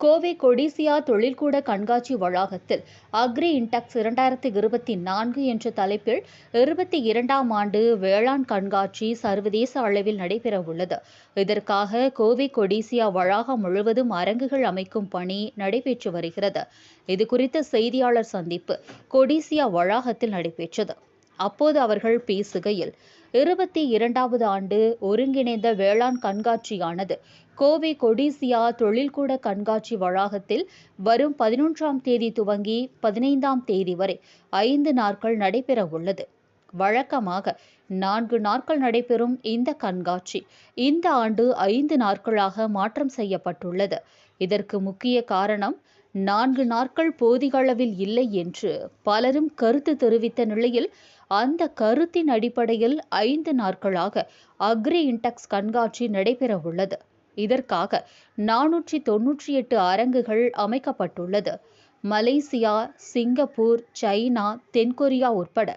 கோவை கொடிசியா தொழில்கூட கண்காட்சி வளாகத்தில் agri index இரண்டாயிரத்தி இருபத்தி நான்கு என்ற தலைப்பில் இருபத்தி இரண்டாம் ஆண்டு வேளாண் கண்காட்சி சர்வதேச அளவில் நடைபெறவுள்ளது. இதற்காக கோவை கொடிசியா வளாகம் முழுவதும் அரங்குகள் அமைக்கும் பணி நடைபெற்று வருகிறது. இதுகுறித்த செய்தியாளர் சந்திப்பு கொடிசியா வளாகத்தில் நடைபெற்றது. அப்போது அவர்கள் பேசுகையில் இருபத்தி இரண்டாவது ஆண்டு ஒருங்கிணைந்த வேளாண் கண்காட்சியானது கோவை கொடிசியா தொழில்கூட கண்காட்சி வளாகத்தில் வரும் பதினொன்றாம் தேதி துவங்கி பதினைந்தாம் தேதி வரை ஐந்து நாட்கள் நடைபெற உள்ளது. வழக்கமாக நான்கு நாட்கள் நடைபெறும் இந்த கண்காட்சி. இந்த ஆண்டு ஐந்து நாட்களாக மாற்றம் செய்யப்பட்டுள்ளது. இதற்கு முக்கிய காரணம் நான்கு நாட்கள் போதிகளவில் இல்லை என்று பலரும் கருத்து தெரிவித்த நிலையில் அந்த கருத்தின் அடிப்படையில் ஐந்து நாட்களாக அக்ரி இன்டெக்ஸ் கண்காட்சி நடைபெற உள்ளது. இதற்காக நானூற்றி தொன்னூற்றி எட்டு அரங்குகள் அமைக்கப்பட்டுள்ளது. மலேசியா சிங்கப்பூர் சைனா தென்கொரியா உட்பட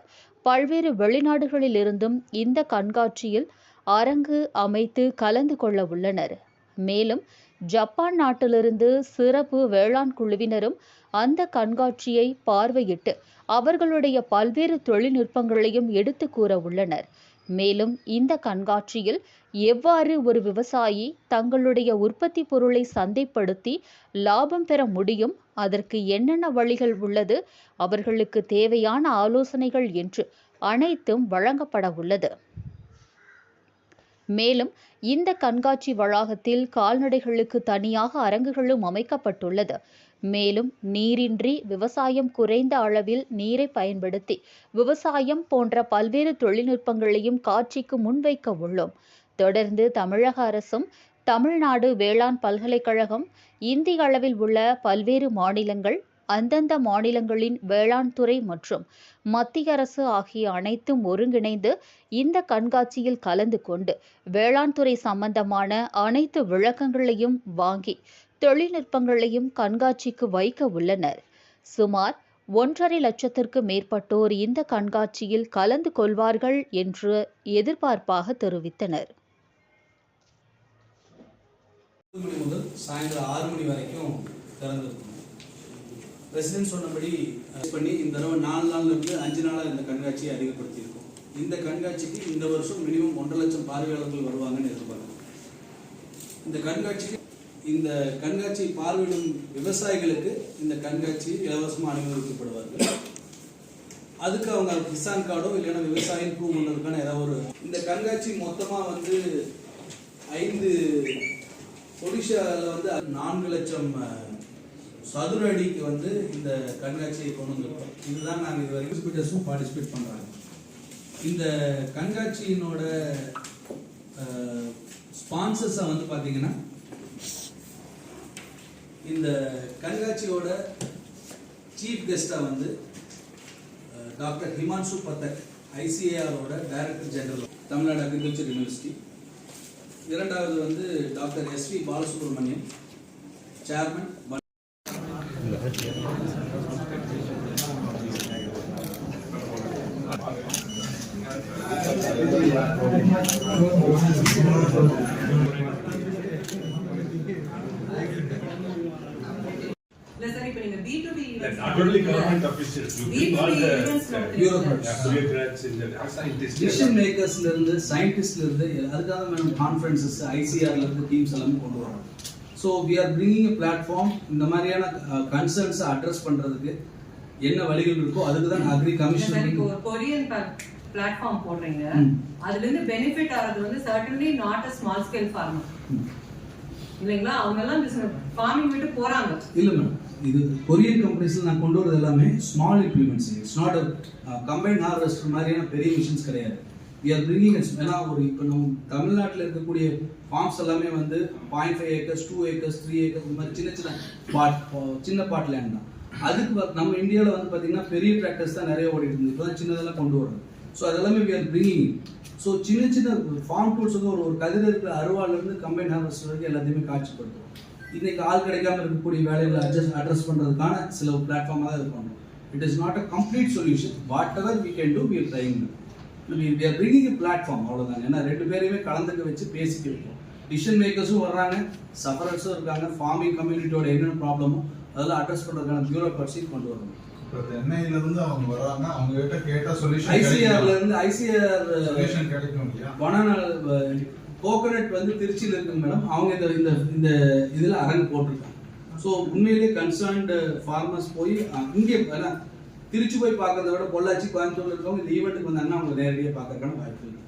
பல்வேறு வெளிநாடுகளிலிருந்தும் இந்த கண்காட்சியில் அரங்கு அமைத்து கலந்து கொள்ள உள்ளனர். மேலும் ஜப்பான் நாட்டிலிருந்து சிறப்பு வேளாண் குழுவினரும் அந்த கண்காட்சியை பார்வையிட்டு அவர்களுடைய பல்வேறு தொழில்நுட்பங்களையும் எடுத்து கூற உள்ளனர். மேலும் இந்த கண்காட்சியில் எவ்வாறு ஒரு விவசாயி தங்களுடைய உற்பத்தி பொருளை சந்தைப்படுத்தி லாபம் பெற முடியும் அதற்கு என்னென்ன வழிகள் உள்ளது அவர்களுக்கு தேவையான ஆலோசனைகள் என்று அனைத்தும் வழங்கப்பட உள்ளது. மேலும் இந்த கண்காட்சி வளாகத்தில் கால்நடைகளுக்கு தனியாக அரங்குகளும் அமைக்கப்பட்டுள்ளது. மேலும் நீரின்றி விவசாயம் குறைந்த அளவில் நீரை பயன்படுத்தி விவசாயம் போன்ற பல்வேறு தொழில்நுட்பங்களையும் காட்சிக்கு முன்வைக்க உள்ளோம். தொடர்ந்து தமிழக அரசும் தமிழ்நாடு வேளாண் பல்கலைக்கழகம் இந்திய அளவில் உள்ள பல்வேறு மாநிலங்கள் அந்தந்த மாநிலங்களின் வேளாண் துறை மற்றும் மத்திய அரசு ஆகிய அனைத்தும் ஒருங்கிணைந்து இந்த கண்காட்சியில் கலந்து கொண்டு வேளாண் துறை சம்பந்தமான அனைத்து விளக்கங்களையும் வாங்கி தொழில்நுட்பங்களையும் கண்காட்சிக்கு வைக்க உள்ளனர். சுமார் ஒன்றரை லட்சத்திற்கு மேற்பட்டோர் இந்த கண்காட்சியில் கலந்து கொள்வார்கள் என்று எதிர்பார்ப்பாக தெரிவித்தனர். மணி முதல் சாயந்தரம் ஆறு மணி வரைக்கும் திறந்திருக்கும். பிரசிடென்ட் சொன்னபடி பண்ணி இந்த தடவை நாலு நாள்ல இருந்து அஞ்சு நாளாக இந்த கண்காட்சியை அதிகப்படுத்தியிருக்கோம். இந்த கண்காட்சிக்கு இந்த வருஷம் மினிமம் ஒன்றரை லட்சம் பார்வையாளர்கள் வருவாங்கன்னு எதிர்பார்க்குறோம். இந்த கண்காட்சிக்கு இந்த கண்காட்சியை பார்வையிடும் விவசாயிகளுக்கு இந்த கண்காட்சி இலவசமாக அனுமதிக்கப்படுவார்கள். அதுக்கு அவங்க கிசான் கார்டோ இல்லைன்னா விவசாயம் ப்ரூவ் பண்ணுறதுக்கான ஏதாவது ஒரு இந்த கண்காட்சி மொத்தமாக வந்து ஐந்து ஒடிஷாவில் வந்து நான்கு லட்சம் சதுர அடிக்கு வந்து இந்த கண்காட்சியை கொண்டு வந்திருக்கோம். இதுதான் நாங்கள் இது வரைக்கும் ஸ்பீட்டர்ஸும் பார்ட்டிசிபேட் பண்ணுறாங்க இந்த கண்காட்சியினோட ஸ்பான்சர்ஸை வந்து பார்த்தீங்கன்னா இந்த கண்காட்சியோட சீஃப் கெஸ்ட்டாக வந்து doctor Himanshu பத்தக் ஐசிஏஆரோட director general Tamil Nadu agriculture university இரண்டாவது வந்து doctor SV Balasubramaniam chairman not only government officials, you all the uh, bureaucrats. bureaucrats in the scientists. Decision மேக்கர்ஸ்ல இருந்து சயின்டிஸ்ட்ல இருந்து அதுக்காக மேடம் கான்ஃபரன்சஸ் ஐசிஆர்ல இருந்து டீம்ஸ் எல்லாமே கொண்டு வரோம் so we are bringing platform இந்த மாதிரியான கன்சர்ன்ஸை அட்ரஸ் பண்றதுக்கு என்ன வழிகள் இருக்கோ அதுக்கு தான் அக்ரி கமிஷன் ஒரு கொரியன் பிளாட்ஃபார்ம் போடுறீங்க. அதுல இருந்து பெனிஃபிட் ஆறது வந்து certainly not a small scale farmer இல்லைங்களா? அவங்க எல்லாம் ஃபார்மிங் விட்டு போறாங்க. இல்ல மேடம் இது கொரியன் கம்பெனிஸ்ல நான் கொண்டு வரது எல்லாமே small implements it's not combine harvester மாதிரியான பெரிய மிஷின்ஸ் கிடையாது. வி ஆர் பிரிங்கிங் ஏன்னா ஒரு இப்போ நம்ம தமிழ்நாட்டில் இருக்கக்கூடிய ஃபார்ம்ஸ் எல்லாமே வந்து point five acres two acres three acres இந்த மாதிரி சின்ன சின்ன பாட் சின்ன பாட் லேண்ட் தான். அதுக்கு நம்ம இந்தியாவில் வந்து பார்த்தீங்கன்னா பெரிய டிராக்டர்ஸ் தான் நிறைய ஓடிட்டு இருந்து இப்போ தான் சின்னதெல்லாம் கொண்டு வரோம் ஸோ அதெல்லாமே வி ஆர் பிரிங்கிங் ஸோ சின்ன சின்ன ஃபார்ம் டூல்ஸ் வந்து ஒரு ஒரு கதிர் இருக்கிற அருவாலேருந்து கம்பைன் ஹார்வெஸ்டர் வரைக்கும் எல்லாத்தையுமே காட்சிப்படுத்தும். இன்றைக்கி ஆள் கிடைக்காம இருக்கக்கூடிய வேலைகளை அட்ஜஸ்ட் அட்ரஸ் பண்ணுறதுக்கான சில பிளாட்ஃபார்மாக தான் இது it is not a complete solution whatever we can do we trying bringing platform அவ்வளோதான் ஏன்னா ரெண்டு பேரையுமே கலந்துக்க வச்சு பேசிக்க வைப்போம் டிசிஷன் மேக்கர்ஸும் வர்றாங்க சஃபரர்ஸும் இருக்காங்க ஃபார்மிங் கம்யூனிட்டியோட என்னென்ன ப்ராப்ளமோ அதெல்லாம் அட்ரஸ் பண்ணுறதுக்கான பியூரோக்ராட்சி கொண்டு வரணும். இப்ப சென்னையில இருந்து அவங்க வராங்க அவங்க கிட்ட கேட்டா சொல்யூஷன் ஐசிஆர்ல இருந்து ஐசிஆர் சொல்யூஷன் கிடைக்கும் இல்லையா? பனானா கோகனட் வந்து திருச்சியில் இருக்குங்க மேடம் அவங்க இந்த இந்த இந்த இதில் அரங்கு போட்டிருக்காங்க. ஸோ உண்மையிலேயே கன்சர்ன்டு ஃபார்மர்ஸ் போய் இங்கே திருச்சி போய் பார்க்கறத விட பொள்ளாச்சி கோயம்புத்தூர்ல இருக்கவங்க இந்த ஈவெண்ட்டுக்கு வந்தாங்கன்னா அவங்க நேரடியாக பார்க்கறதுக்கான வாய்ப்பு இருக்கு.